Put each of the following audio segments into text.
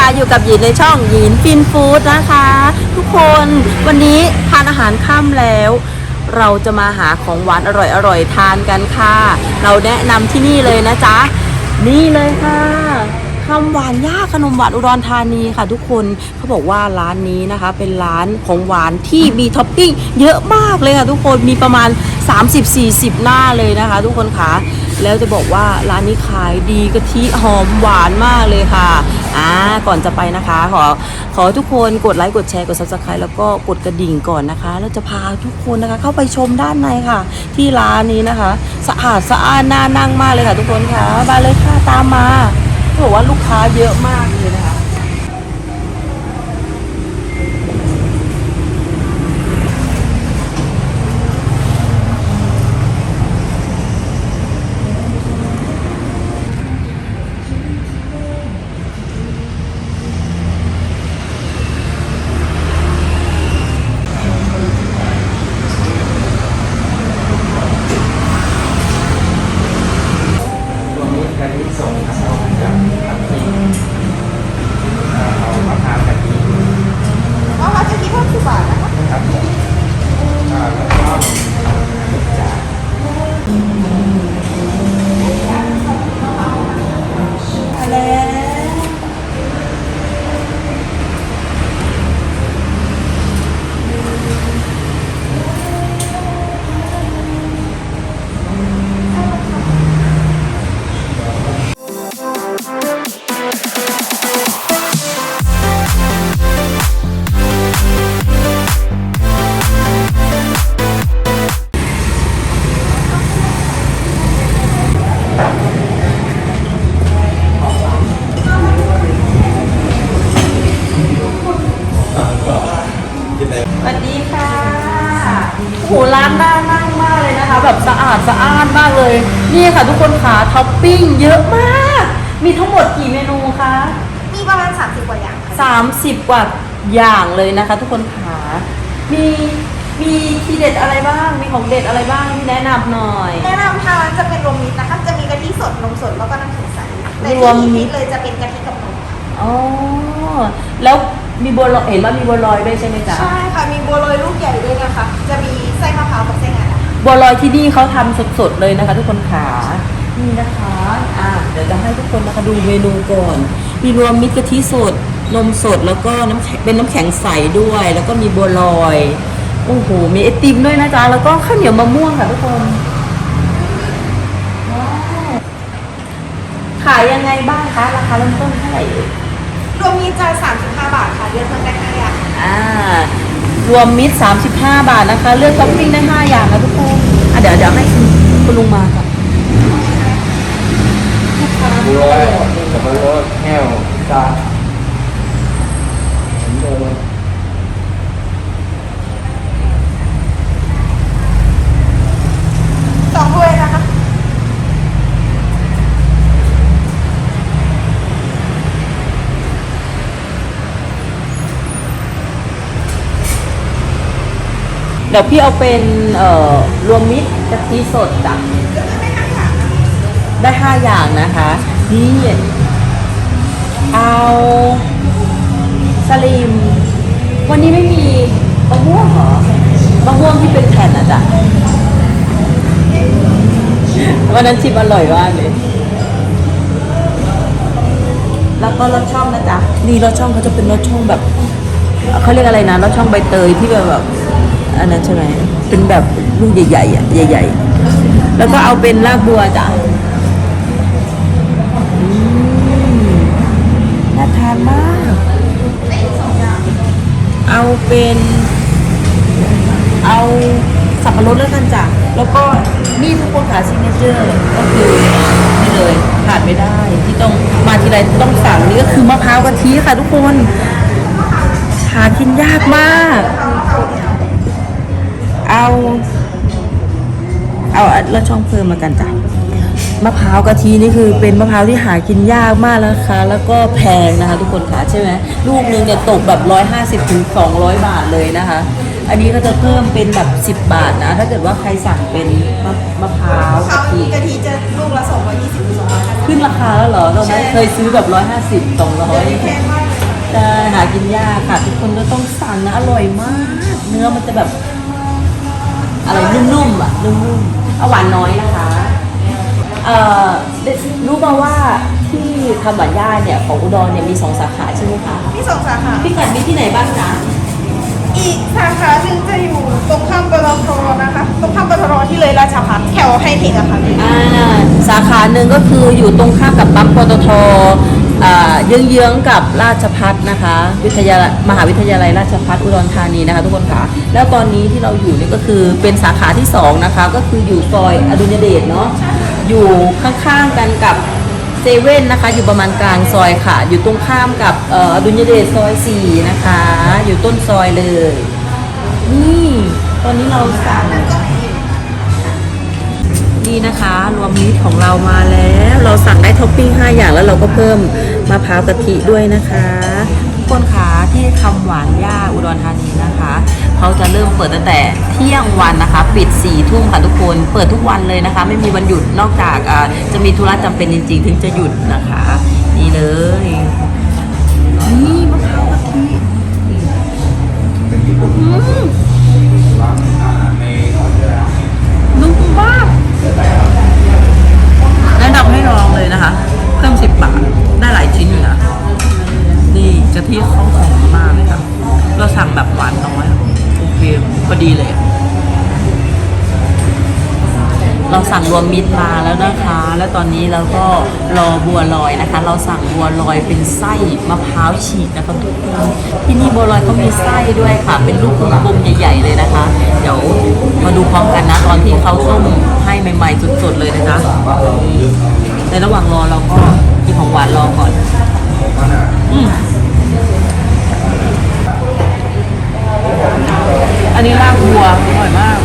ค่ะอยู่กับหยินในช่องหยินฟินฟู้ดนะคะ ทุกคนวันนี้ทานอาหารค่ำแล้ว เราจะมาหาของหวานอร่อยๆทานกันค่ะ เราแนะนำที่นี่เลยนะจ๊ะ นี่เลยค่ะคำหวานย่าขนมหวานอุดรธานีค่ะ ทุกคนเขาบอกว่าร้านนี้นะคะ เป็นร้านของหวานที่มีท็อปปิ้งเยอะมากเลยค่ะ ทุกคนมีประมาณ 30-40 หน้าเลยนะคะ ทุกคนค่ะแล้วจะบอกว่าร้านนี้ขายดีกะทิหอมหวานมากเลยค่ะ อ่าก่อนจะไปนะคะ ขอขอทุกคนกดไลค์กดแชร์กด subscribe แล้วก็กดกระดิ่งก่อนนะคะ แล้วจะพาทุกคนนะคะ เข้าไปชมด้านในค่ะ ที่ร้านนี้นะคะสะอาดสะอ้านน่านั่งมากเลยค่ะ ทุกคนค่ะมาเลยค่ะตามมาเขาบอกว่าลูกค้าเยอะมาก โหร้านน่านั่งมากเลยนะคะ แบบสะอาดสะอ้านมากเลย นี่ค่ะทุกคนขาท็อปปิ้งเยอะมาก มีทั้งหมดกี่เมนูคะมีประมาณ 30 กว่าอย่างค่ะ30 กว่าอย่างเลยนะคะ ทุกคนขามีมีทีเด็ดอะไรบ้าง มีของเด็ดอะไรบ้างที่แนะนำหน่อย แนะนำทางร้านจะเป็นรวมมิตรนะคะ จะมีกะทิสดนมสดแล้วก็น้ำแข็งใสแต่รวมที่มิฮิตตรเลยจะเป็นกะทิกับนมค่ะอ๋อแล้วมีบัวลอยเห็นว่ามีบัวลอยด้วยใช่ไหมจ๊ะ ใช่ค่ะมีบัวลอยลูกใหญ่ด้วยนะคะ จะมี บัวลอยที่นี่เขาทำสดๆเลยนะคะทุกคนขานี่นะคะอ่าเดี๋ยวจะให้ทุกคนนะคะดูเมนูก่อน มีรวมมิตรกะทิสดนมสดแล้วก็น้ำแข็งเป็นน้ำแข็งใสด้วย แล้วก็มีบัวลอยโอ้โหมีไอติมด้วยนะจ๊ะแล้วก็ข้าวเหนียวมะม่วงค่ะทุกคนว้าวขายยังไงบ้างคะราคาเริ่มต้นเท่าไหร่เอ่ยรวมมิตรจะ35 บาทค่ะเลือกเพิ่มได้5อย่างอ่า รวมมิตร35 บาทนะคะ เลือกท็อปปิ้งได้ 5 อย่างนะทุกคนอะเดี๋ยวเดี๋ยวให้คุณคุณลุงมาก่อนบัวสับปะรดแห้วซาเหมือนเดิมสองถ้วยนะคะ เดี๋ยวพี่เอาเป็นเอ่อรวมมิตรกะทิสดจ้ะได้5อย่างนะคะนี่เอาสลิม วันนี้ไม่มีมะม่วงเหรอมะม่วงที่เป็นแผ่นอะจ้ะวันนั้นชิมอร่อยมากเลยแล้วก็รสช่องนะจ๊ะนี่รสช่องเขาจะเป็นรสช่องแบบเขาเรียกอะไรนะรสช่องใบเตยที่แบบแบบ อันนั้นใช่ไหมเป็นแบบลูกใหญ่ๆอะใหญ่ๆ แล้วก็เอาเป็นรากบัวจ้ะอืมน่าทานมาก เอาเป็น เอาสับปะรดแล้วกันจ้ะแล้วก็นี่ทุกคนขาซิกเนเจอร์ก็คือนี่เลยขาดไม่ได้ ที่ต้องมาทีไรต้องสั่งนี่ก็คือมะพร้าวกะทิค่ะทุกคนหากินยากมาก เอา เอาแล้วช่องเพิ่มมากันจ้ะมะพร้าวกะทินี่คือเป็นมะพร้าวที่หากินยากมากนะคะ แล้วก็แพงนะคะ ทุกคนค่ะใช่ไหมลูกนึงเนี่ยตกแบบ150ถึง200บาทเลยนะคะ อันนี้ก็จะเพิ่มเป็นแบบ10บบาทนะ ถ้าเกิดว่าใครสั่งเป็นมะมะพร้าวกะทิกะทิจะลูกละ220ถึง250ขึ้นราคาแล้วเหรอตอนนั้นเคยซื้อแบบ150เดี๋ยวนี้แพง200มากเลยจะหากินยากค่ะ ทุกคนก็ต้องสั่งนะอร่อยมาก เนื้อมันจะแบบ อะไรนุ่มๆอะนุ่มๆเอาหวานน้อยนะคะเอ่อได้รู้มาว่าที่ทำหวานย่าเนี่ยของอุดรเนี่ยมีสองสาขาใช่ไหมคะมีสองสาขาพี่กัดมีที่ไหนบ้างคะอีกสาขาหนึ่งจะอยู่ตรงข้ามปตทนะคะตรงข้ามปตทที่เลยราชพัฒแถวไฮเทคอะค่ะอ่าสาขาหนึ่งก็คืออยู่ตรงข้ามกับปั๊มปตทอ่า เยื้องๆกับราชพัฒนะคะ วิทยามหาวิทยาลัยราชพัฒอุดรธานีนะคะทุกคนค่ะ แล้วตอนนี้ที่เราอยู่นี่ก็คือเป็นสาขาที่สองนะคะ ก็คืออยู่ซอยอดุลยเดชเนาะอยู่ข้างๆกันกับเซเว่นนะคะ อยู่ประมาณกลางซอยค่ะ อยู่ตรงข้ามกับออดุลยเดชซอยสี่นะคะ อยู่ต้นซอยเลย นี่ ตอนนี้เราสั่ง นี่นะคะ รวมมิตรของเรามาแล้ว เราสั่งได้ท็อปปิ้ง5อย่างแล้วเราก็เพิ่มมะพร้าวกะทิด้วยนะคะทุกคนคะที่คำหวานย่าอุดรธานีนะคะ เขาจะเริ่มเปิดตั้งแต่เที่ยงวันนะคะ ปิด4ี่ทุ่มค่ะทุกคนเปิดทุกวันเลยนะคะ ไม่มีวันหยุดนอกจากอ่าจะมีธุระจำเป็นจริงๆ ถึงจะหยุดนะคะ นี่เลยนี่มะพร้าวกะทิอืมนุ่มมาก แนะนำให้ลองเลยนะคะ เพิ่มสิบบาท ได้หลายชิ้นอยู่นะนี่กะทิเขาหอมมากเลยค่ะเราสั่งแบบหวานน้อย โอเคพอดีเลย เราสั่งรวมมิตรมาแล้วนะคะ แล้วตอนนี้เราก็รอบัวลอยนะคะ เราสั่งบัวลอยเป็นไส้มะพร้าวฉีกนะคะทุกคนที่นี่บัวลอยเขามีไส้ด้วยค่ะ เป็นลูกกลมๆใหญ่ ๆเลยนะคะ เดี๋ยวมาดูพร้อมกันนะตอนที่เขาต้มให้ใหม่ๆสดๆเลยนะคะในระหว่างรอเราก็กินของหวานรอก่อนอืมอันนี้ลาบบัวอร่อยมาก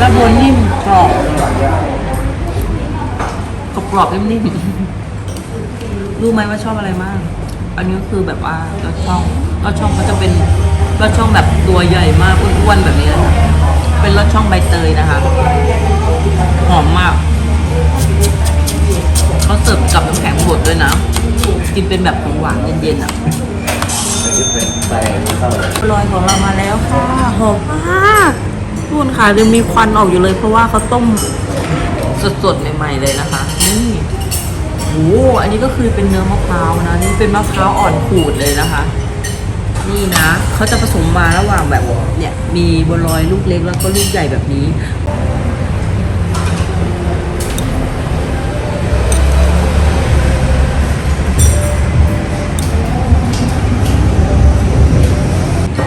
ลาบบัวนิ่มกรอบ กรอบๆนิ่มๆรู้ไหมว่าชอบอะไรมาก อันนี้ก็คือแบบว่าลอดช่องลอดช่องเขาจะเป็นลอดช่องแบบตัวใหญ่มากอ้วนๆแบบนี้นะคะเป็นลอดช่องใบเตยนะคะ หอมมากเขาเสิร์ฟกับน้ำแข็งบดด้วยนะ กินเป็นแบบของหวานเย็นๆอะลอยของเรามาแล้วค่ะหอมมากทุกคนค่ะยังมีควันออกอยู่เลยเพราะว่าเขาต้ม สดๆใหม่ ๆ เลยนะคะ นี่โอ้อันนี้ก็คือเป็นเนื้อมะพร้าวนะ นี่เป็นมะพร้าวอ่อนขูดเลยนะคะ นี่นะเขาจะผสมมาระหว่างแบบเนี่ยมีบัวลอยลูกเล็กแล้วก็ลูกใหญ่แบบนี้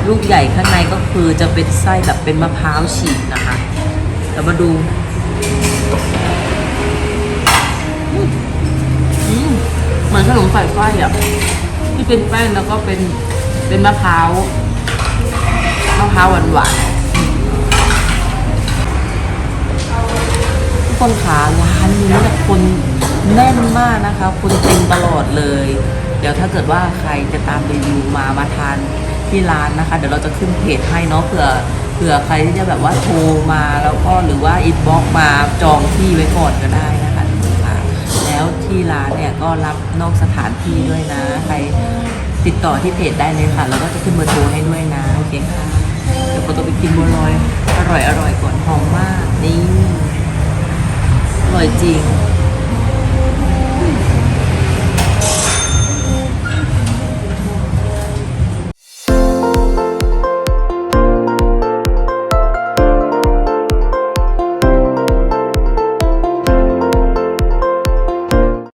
ลูกใหญ่ข้างในก็คือจะเป็นไส้แบบเป็นมะพร้าวฉีกนะคะ เรามาดู นขนมใส่ไส้อะที่เป็นแป้งแล้วก็เป็นเป็นมะพร้าวมะพร้าวหวานหวานๆทุกคนขาร้านนี้แต่ยคนแน่นมากนะคะคนเต็มตลอดเลย เดี๋ยวถ้าเกิดว่าใครจะตามรีวิวมามาทานที่ร้านนะคะ เดี๋ยวเราจะขึ้นเพจให้เนาะเผื่อเผื่อใครที่จะแบบว่าโทรมาแล้วก็หรือว่าอินบ็อกมาจองที่ไว้ก่อนก็ได้นะคะ แล้วที่ร้านเนี่ยก็รับนอกสถานที่ด้วยนะ ใครติดต่อที่เพจได้เลยค่ะ แล้วก็จะขึ้นเบอร์โทรให้ด้วยนะ โอเคค่ะ เดี๋ยวขอตัวไปกินบัวลอย อร่อยอร่อยก่อนหอมมากนี่อร่อยจริง